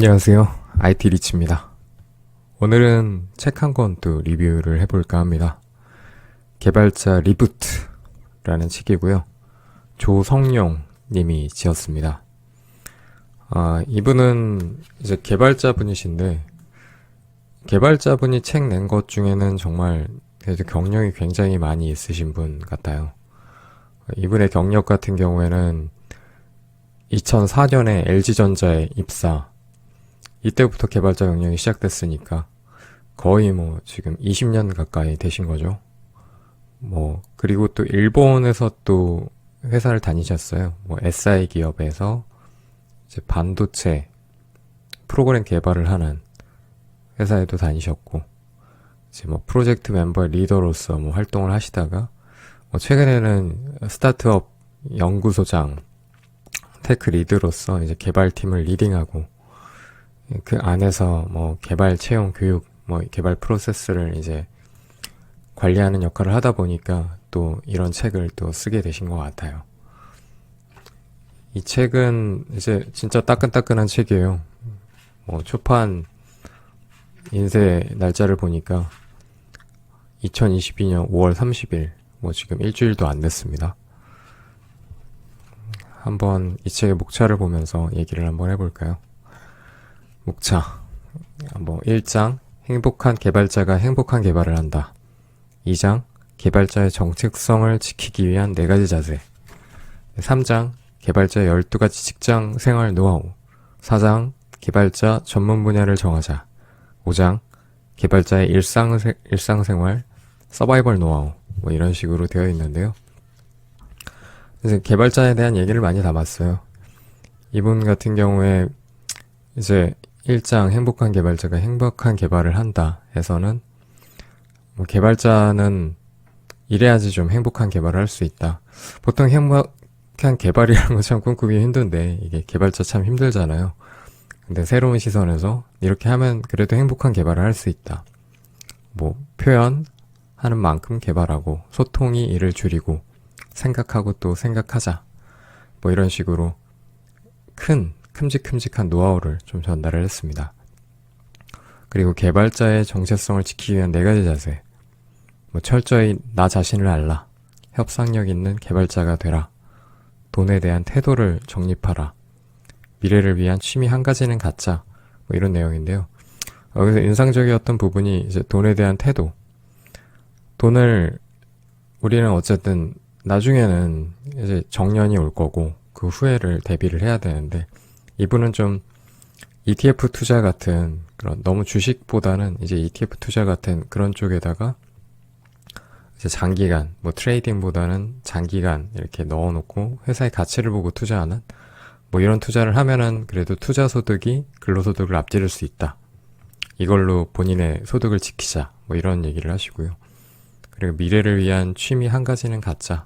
안녕하세요. IT 리치입니다. 오늘은 책 한 권 또 리뷰를 해볼까 합니다. 개발자 리부트라는 책이고요. 조성용 님이 지었습니다. 아, 이분은 이제 개발자 분이신데, 개발자 분이 책 낸 것 중에는 정말 그래도 경력이 굉장히 많이 있으신 분 같아요. 이분의 경력 같은 경우에는 2004년에 LG전자에 입사, 이때부터 개발자 경력이 시작됐으니까 거의 뭐 지금 20년 가까이 되신 거죠. 뭐 그리고 또 일본에서 또 회사를 다니셨어요. 뭐 SI 기업에서 이제 반도체 프로그램 개발을 하는 회사에도 다니셨고 이제 뭐 프로젝트 멤버의 리더로서 뭐 활동을 하시다가 뭐 최근에는 스타트업 연구소장 테크 리드로서 이제 개발팀을 리딩하고 그 안에서 뭐 개발 채용 교육 뭐 개발 프로세스를 이제 관리하는 역할을 하다 보니까 또 이런 책을 또 쓰게 되신 것 같아요. 이 책은 이제 진짜 따끈따끈한 책이에요. 뭐 초판 인쇄 날짜를 보니까 2022년 5월 30일 뭐 지금 일주일도 안 됐습니다. 한번 이 책의 목차를 보면서 얘기를 한번 해볼까요? 목차. 뭐 1장 행복한 개발자가 행복한 개발을 한다. 2장 개발자의 정체성을 지키기 위한 4가지 자세. 3장 개발자의 12가지 직장 생활 노하우. 4장 개발자 전문 분야를 정하자. 5장 개발자의 일상 일상생활 서바이벌 노하우. 뭐 이런 식으로 되어 있는데요. 그래서 개발자에 대한 얘기를 많이 담았어요. 이분 같은 경우에 이제 1장 행복한 개발자가 행복한 개발을 한다 해서는 뭐 개발자는 이래야지 좀 행복한 개발을 할 수 있다. 보통 행복한 개발이라는 거 참 꿈꾸기 힘든데 이게 개발자 참 힘들잖아요. 근데 새로운 시선에서 이렇게 하면 그래도 행복한 개발을 할 수 있다. 뭐 표현 하는 만큼 개발하고 소통이 일을 줄이고 생각하고 또 생각하자. 뭐 이런 식으로 큰 큼직큼직한 노하우를 좀 전달을 했습니다. 그리고 개발자의 정체성을 지키기 위한 네 가지 자세. 뭐 철저히 나 자신을 알라. 협상력 있는 개발자가 되라. 돈에 대한 태도를 정립하라. 미래를 위한 취미 한 가지는 갖자. 뭐 이런 내용인데요. 여기서 인상적이었던 부분이 이제 돈에 대한 태도. 돈을 우리는 어쨌든 나중에는 이제 정년이 올 거고 그 후회를 대비를 해야 되는데 이분은 좀 ETF 투자 같은 그런 너무 주식보다는 이제 ETF 투자 같은 그런 쪽에다가 이제 장기간 뭐 트레이딩보다는 장기간 이렇게 넣어놓고 회사의 가치를 보고 투자하는 뭐 이런 투자를 하면은 그래도 투자 소득이 근로소득을 앞지를 수 있다. 이걸로 본인의 소득을 지키자. 뭐 이런 얘기를 하시고요. 그리고 미래를 위한 취미 한 가지는 갖자.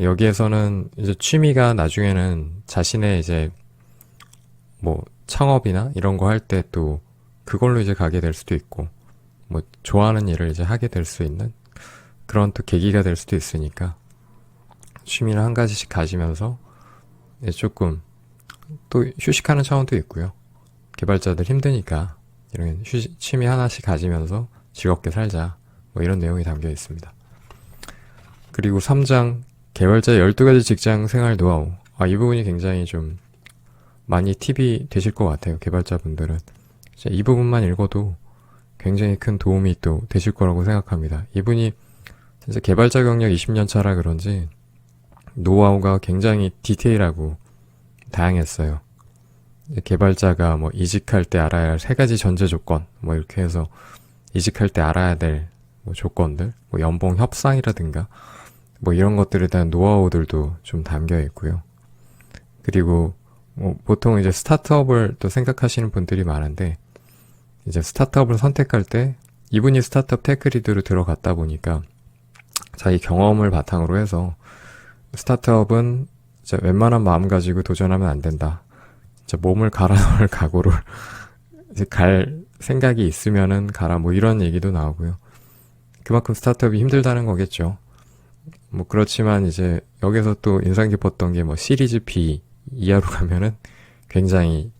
여기에서는 이제 취미가 나중에는 자신의 이제 뭐 창업이나 이런 거 할 때 또 그걸로 이제 가게 될 수도 있고 뭐 좋아하는 일을 이제 하게 될 수 있는 그런 또 계기가 될 수도 있으니까 취미를 한 가지씩 가지면서 조금 또 휴식하는 차원도 있고요. 개발자들 힘드니까 이런 휴식, 취미 하나씩 가지면서 즐겁게 살자 뭐 이런 내용이 담겨 있습니다. 그리고 3장 개발자 12가지 직장 생활 노하우 아, 이 부분이 굉장히 좀 많이 팁이 되실 것 같아요. 개발자분들은. 이 부분만 읽어도 굉장히 큰 도움이 또 되실 거라고 생각합니다. 이분이 진짜 개발자 경력 20년 차라 그런지 노하우가 굉장히 디테일하고 다양했어요. 개발자가 뭐 이직할 때 알아야 할 세 가지 전제 조건, 뭐 이렇게 해서 이직할 때 알아야 될 뭐 조건들, 뭐 연봉 협상이라든가 뭐 이런 것들에 대한 노하우들도 좀 담겨 있고요. 그리고 뭐 보통 이제 스타트업을 또 생각하시는 분들이 많은데 이제 스타트업을 선택할 때 이분이 스타트업 테크리드로 들어갔다 보니까 자기 경험을 바탕으로 해서 스타트업은 이제 웬만한 마음 가지고 도전하면 안 된다. 이제 몸을 갈아 넣을 각오를 이제 갈 생각이 있으면은 가라 뭐 이런 얘기도 나오고요. 그만큼 스타트업이 힘들다는 거겠죠. 뭐 그렇지만 이제 여기서 또 인상 깊었던 게 뭐 시리즈 B 이하로 가면은 굉장히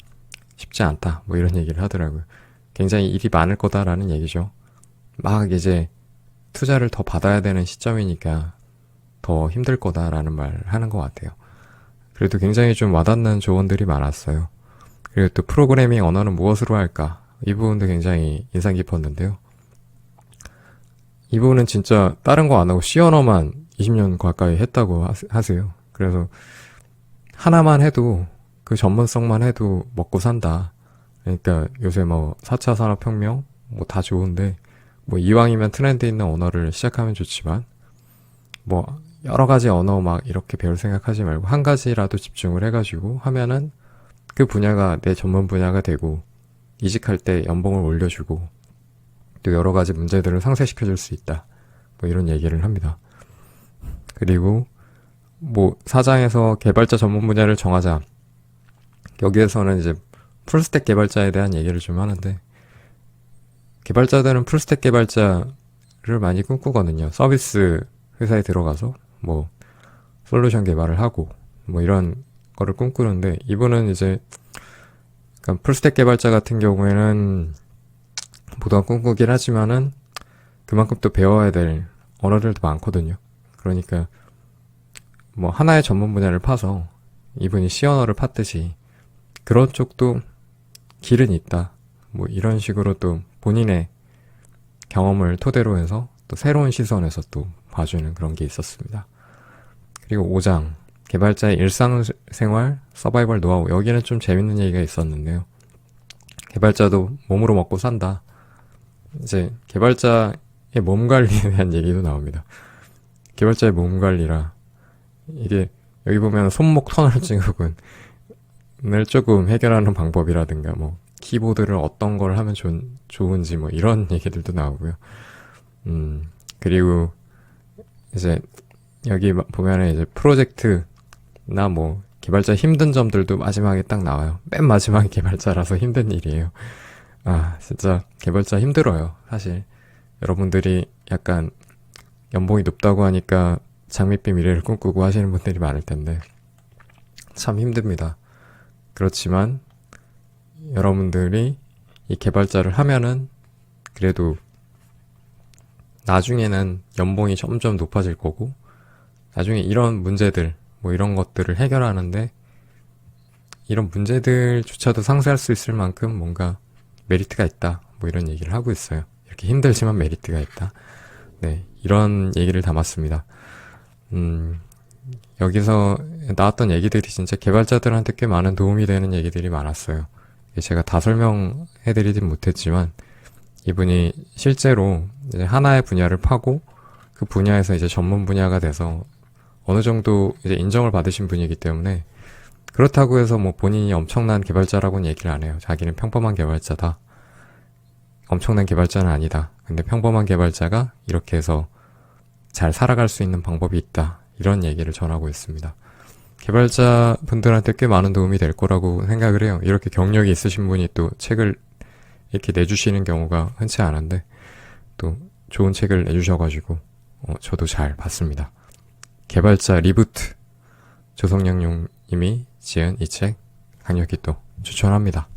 쉽지 않다. 뭐 이런 얘기를 하더라고요. 굉장히 일이 많을 거다라는 얘기죠. 막 이제 투자를 더 받아야 되는 시점이니까 더 힘들 거다라는 말 하는 것 같아요. 그래도 굉장히 좀 와닿는 조언들이 많았어요. 그리고 또 프로그래밍 언어는 무엇으로 할까? 이 부분도 굉장히 인상 깊었는데요. 이 부분은 진짜 다른 거 안 하고 C 언어만 20년 가까이 했다고 하- 하세요. 그래서 하나만 해도 그 전문성만 해도 먹고 산다. 그러니까 요새 뭐 4차 산업혁명 뭐 다 좋은데 뭐 이왕이면 트렌드 있는 언어를 시작하면 좋지만 뭐 여러 가지 언어 막 이렇게 배울 생각하지 말고 한 가지라도 집중을 해가지고 하면은 그 분야가 내 전문 분야가 되고 이직할 때 연봉을 올려주고 또 여러 가지 문제들을 상쇄시켜 줄 수 있다. 뭐 이런 얘기를 합니다. 그리고 뭐 사장에서 개발자 전문 분야를 정하자. 여기에서는 이제 풀스택 개발자에 대한 얘기를 좀 하는데 개발자들은 풀스택 개발자를 많이 꿈꾸거든요. 서비스 회사에 들어가서 뭐 솔루션 개발을 하고 뭐 이런 거를 꿈꾸는데 이분은 이제 그러니까 풀스택 개발자 같은 경우에는 보다 꿈꾸긴 하지만은 그만큼 또 배워야 될 언어들도 많거든요. 그러니까 뭐 하나의 전문 분야를 파서 이분이 C 언어를 팠듯이 그런 쪽도 길은 있다. 뭐 이런 식으로 또 본인의 경험을 토대로 해서 또 새로운 시선에서 또 봐주는 그런 게 있었습니다. 그리고 5장 개발자의 일상생활 서바이벌 노하우 여기는 좀 재밌는 얘기가 있었는데요. 개발자도 몸으로 먹고 산다. 이제 개발자의 몸 관리에 대한 얘기도 나옵니다. 개발자의 몸 관리라 이게 여기 보면 손목 터널 증후군 을 조금 해결하는 방법이라든가 뭐 키보드를 어떤 걸 하면 좋, 좋은지 뭐 이런 얘기들도 나오고요. 음 그리고 이제 여기 마- 보면은 이제 프로젝트나 뭐 개발자 힘든 점들도 마지막에 딱 나와요. 맨 마지막에 개발자라서 힘든 일이에요. 아 진짜 개발자 힘들어요. 사실 여러분들이 약간 연봉이 높다고 하니까 장밋빛 미래를 꿈꾸고 하시는 분들이 많을 텐데 참 힘듭니다. 그렇지만 여러분들이 이 개발자를 하면은 그래도 나중에는 연봉이 점점 높아질 거고 나중에 이런 문제들 뭐 이런 것들을 해결하는데 이런 문제들조차도 상쇄할 수 있을 만큼 뭔가 메리트가 있다 뭐 이런 얘기를 하고 있어요. 이렇게 힘들지만 메리트가 있다. 네 이런 얘기를 담았습니다. 음 여기서 나왔던 얘기들이 진짜 개발자들한테 꽤 많은 도움이 되는 얘기들이 많았어요. 제가 다 설명해드리진 못했지만 이분이 실제로 하나의 분야를 파고 그 분야에서 이제 전문 분야가 돼서 어느 정도 이제 인정을 받으신 분이기 때문에 그렇다고 해서 뭐 본인이 엄청난 개발자라고는 얘기를 안 해요. 자기는 평범한 개발자다. 엄청난 개발자는 아니다. 근데 평범한 개발자가 이렇게 해서 잘 살아갈 수 있는 방법이 있다. 이런 얘기를 전하고 있습니다. 개발자 분들한테 꽤 많은 도움이 될 거라고 생각을 해요. 이렇게 경력이 있으신 분이 또 책을 이렇게 내주시는 경우가 흔치 않은데 또 좋은 책을 내주셔가지고 어, 저도 잘 봤습니다. 개발자 리부트 조성영 용님이 지은 이 책 강력히 또 추천합니다.